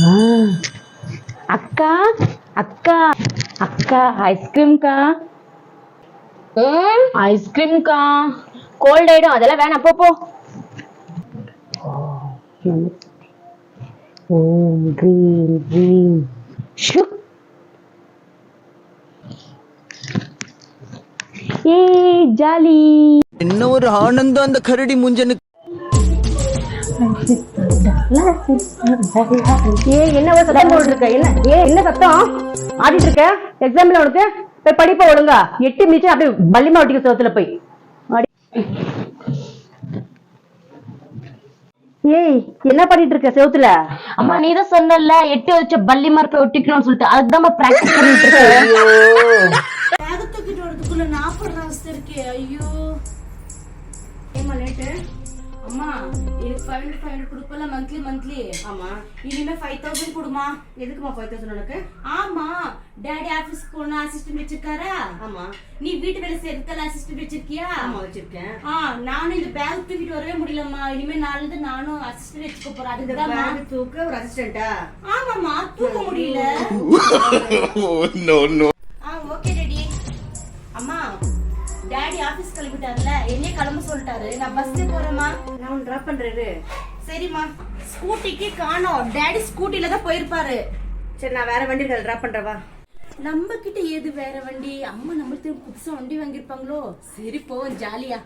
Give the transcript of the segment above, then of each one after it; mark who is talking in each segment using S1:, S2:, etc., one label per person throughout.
S1: ஆ. அக்கா அக்கா அக்கா ஐஸ்கிரீம்க்கா ஐஸ்கிரீம்க்கா கோல்ட் ஆயிடும் அதெல்லாம் வேணாம் போ போ. ஓம் க்ரீம் க்ரீம் ஷு. ஏ ஜாலி.
S2: என்ன ஒரு ஆனந்தம் அந்த கரடி முஞ்சனுக்கு.
S1: ஏ என்ன சத்தம் போட்டு இருக்க என்ன? ஏ என்ன சத்தம்? ஆடிட்டு இருக்க எக்ஸாம்ல உனக்கு? போய் படிப்ப ஒழுங்கா. எட்டு மிச்சம் அப்படியே பள்ளிமா ஒட்டிக்க சோத்துல போய். ஏய் என்ன பண்ணிட்டு இருக்க செவுத்துல?
S3: அம்மா நீ தான் சொன்னல எட்டு வச்ச பள்ளி மார்க்க ஒட்டிக்கணும்னு சொல்லிட்டு. அதுதான் பிராக்டிஸ் பண்ணிட்டு இருக்கேன்
S4: பேக தூக்கிட்டு வரதுக்குள்ள நாற்பது அவஸ்தை இருக்கே. ஐயோ. ஏமா லேட்டு? அம்மா எனக்கு ஃபைவ் ஹண்ட்ரட் ஃபைவ் ஹண்ட்ரட் கொடுப்பல மந்த்லி மந்த்லி ஆமா. இனிமே ஃபைவ் தௌசண்ட் கொடுமா. எதுக்குமா ஃபைவ் தௌசண்ட் உனக்கு? ஆமா டேடி ஆபீஸ் போன அசிஸ்டன்ட் வச்சிருக்காரா? ஆமா. நீ வீட்டு வேலை செய்யறதுக்கெல்லாம் அசிஸ்டன்ட் வச்சிருக்கியா? ஆமா வச்சிருக்கேன். ஆ நானும் இந்த பேக் தூக்கிட்டு வரவே முடியலம்மா. இனிமே நாளைல இருந்து நானும் அசிஸ்டன்ட் வச்சுக்க போறேன். அதுக்கு தூக்க ஒரு அசிஸ்டன்டா ஆமாமா தூக்க முடியல. ஆ ஓகே ரெடி அம்மா டாடி ஆபீஸ் கிளம்பிட்டார்ல. என்னைய கிளம்ப சொல்லிட்டாரு. நான் பஸ்ல போறேம்மா. நான் உன் டிராப் பண்றேரு சரிம்மா. ஸ்கூட்டிக்கு காணோம். டாடி ஸ்கூட்டில தான் போயிருப்பாரு. சரி நான் வேற வண்டி டிராப் பண்றவா நம்ம கிட்ட ஏது வேற வண்டி? அம்மா நம்மளுக்கு புதுசா வண்டி வாங்கியிருப்பாங்களோ? சரி போவோம் ஜாலியா.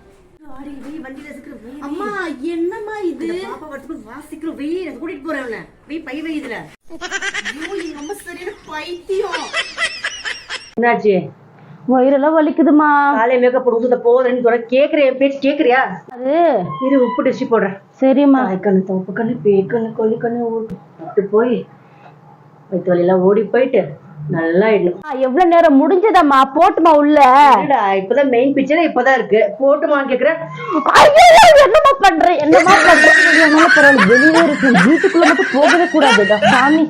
S4: அம்மா என்னம்மா இது? பாப்பா வரதுக்கு வாசிக்கிறோம் வெய் அது கூட்டிட்டு போறேன் வெய் பை வை இதுல ஐயோ, சரியான பைத்தியம்.
S1: என்னாச்சு?
S3: வயிறெல்லாம் வலிக்குதுமா.
S1: காலை மேக்கப் போட்டு ஊத்துத போதுன்னு சொல்ல கேக்குறியா என் பேச்சு கேக்குறியா?
S3: அது?
S1: இரு உப்பு டெஸ்டி போடுறேன்.
S3: சரிம்மா.
S1: கண்ணு தோப்பு கண்ணு பேய் கண்ணு கொல்லி கண்ணு விட்டு போய் வயிற்று வலியெல்லாம் ஓடி போயிட்டு நல்லா ஆயிடணும்
S3: ஆ, எவ்வளவு நேரம் முடிஞ்சதம்மா? போட்டுமா உள்ள?
S1: இப்பதான் மெயின் பிக்சர் இப்பதான் இருக்கு. போட்டுமான்னு கேக்குறேன்.
S3: ஐயோ, என்னம்மா பண்ற? என்னம்மா பண்ற? என்னால பரவாயில்ல வெளியே இருக்கு வீட்டுக்குள்ள மட்டும் போகவே கூடாதுடா. சாமி.